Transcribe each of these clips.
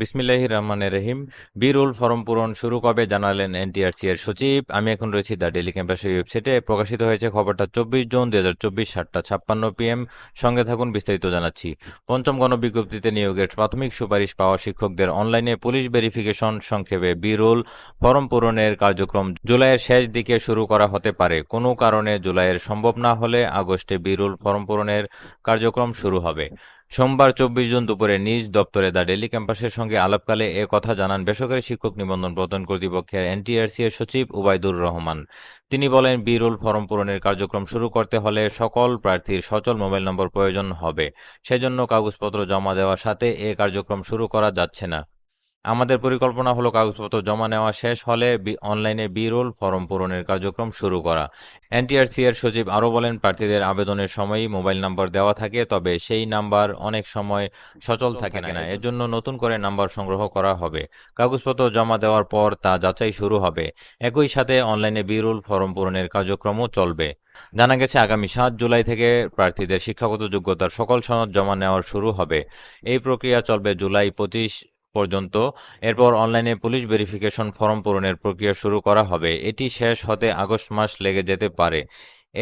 বিসমিল্লাহ রহমানের রহিম। বিরুল ফরম পূরণ শুরু কবে জানালেন এনটিআরসি এর সচিব। আমি এখন রয়েছি দ্য ডেলি ক্যাম্পাসের ওয়েবসাইটে। প্রকাশিত হয়েছে খবরটা চব্বিশ জুন দুই হাজার চব্বিশ সাতটা ছাপ্পান্ন পিএম। সঙ্গে থাকুন, বিস্তারিত জানাচ্ছি। পঞ্চম গণবিজ্ঞপ্তিতে নিয়োগের প্রাথমিক সুপারিশ পাওয়া শিক্ষকদের অনলাইনে পুলিশ ভেরিফিকেশন সংক্ষেপে বিরুল ফরম পূরণের কার্যক্রম জুলাইয়ের শেষ দিকে শুরু করা হতে পারে। কোনো কারণে জুলাইয়ের সম্ভব না হলে আগস্টে বিরুল ফরম পূরণের কার্যক্রম শুরু হবে। সোমবার চব্বিশ জুন দুপুরে নিজ দপ্তরে দ্য ডেলি ক্যাম্পাসের সঙ্গে আলাপকালে এ কথা জানান বেসরকারি শিক্ষক নিবন্ধন প্রদান কর্তৃপক্ষের এনটিআরসি এর সচিব উবায়দুর রহমান। তিনি বলেন, বিরুল ফরম পূরণের কার্যক্রম শুরু করতে হলে সকল প্রার্থীর সচল মোবাইল নম্বর প্রয়োজন হবে। সেজন্য কাগজপত্র জমা দেওয়ার সাথে এ কার্যক্রম শুরু করা যাচ্ছে না। আমাদের পরিকল্পনা হলো কাগজপত্র জমা নেওয়া শেষ হলে বি- অনলাইনে বিরোল ফরম পূরণের কার্যক্রম শুরু করা। এনটিআরসি এর সচিব আরও বলেন প্রার্থীদের আবেদনের সময়ই মোবাইল নম্বর দেওয়া থাকে তবে সেই নাম্বার অনেক সময় সচল থাকে না এজন্য নতুন করে নাম্বার সংগ্রহ করা হবে। কাগজপত্র জমা দেওয়ার পর তা যাচাই শুরু হবে। একই সাথে অনলাইনে বিরুল ফরম পূরণের কার্যক্রমও চলবে। জানা গেছে আগামী সাত জুলাই থেকে প্রার্থীদের শিক্ষাগত যোগ্যতার সকল সনদ জমা নেওয়ার শুরু হবে। এই প্রক্রিয়া চলবে জুলাই পঁচিশ পর্যন্ত। এরপর অনলাইনে পুলিশ ভেরিফিকেশন ফর্ম পূরণের প্রক্রিয়া শুরু করা হবে। এটি শেষ হতে আগস্ট মাস লেগে যেতে পারে।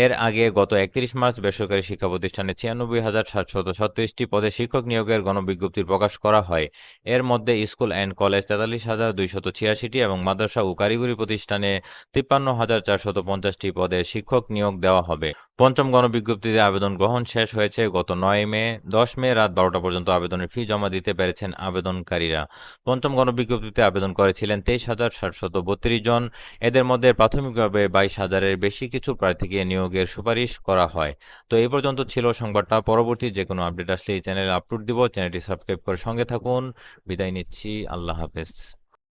এর আগে গত একত্রিশ মার্চ বেসরকারি শিক্ষা প্রতিষ্ঠানে ছিয়ানব্বই হাজার সাতশত ছত্রিশটি পদে শিক্ষক নিয়োগের গণবিজ্ঞপ্তি প্রকাশ করা হয়। এর মধ্যে স্কুল অ্যান্ড কলেজ তেতাল্লিশ হাজার দুইশত ছিয়াশিটি এবং মাদ্রাসা ও কারিগরি প্রতিষ্ঠানে তিপ্পান্ন হাজার চারশত পঞ্চাশটি পদে শিক্ষক নিয়োগ দেওয়া হবে। পঞ্চম গণবিজ্ঞপ্তিতে আবেদন গ্রহণ শেষ হয়েছে। গত নয় মে, দশ মে রাত বারোটা পর্যন্ত আবেদনের ফি জমা দিতে পেরেছেন আবেদনকারীরা। পঞ্চম গণবিজ্ঞপ্তিতে আবেদন করেছিলেন তেইশ হাজার সাতশত বত্রিশ জন। এদের মধ্যে প্রাথমিকভাবে বাইশ হাজারের বেশি কিছু প্রার্থীকে নিয়োগের সুপারিশ করা হয়। তো এই পর্যন্ত ছিল সংবাদটা। পরবর্তী যে কোনো আপডেট আসলে এই চ্যানেলে আপলোড দিব। চ্যানেলটি সাবস্ক্রাইব করে সঙ্গে থাকুন। বিদায় নিচ্ছি। আল্লাহ হাফেজ।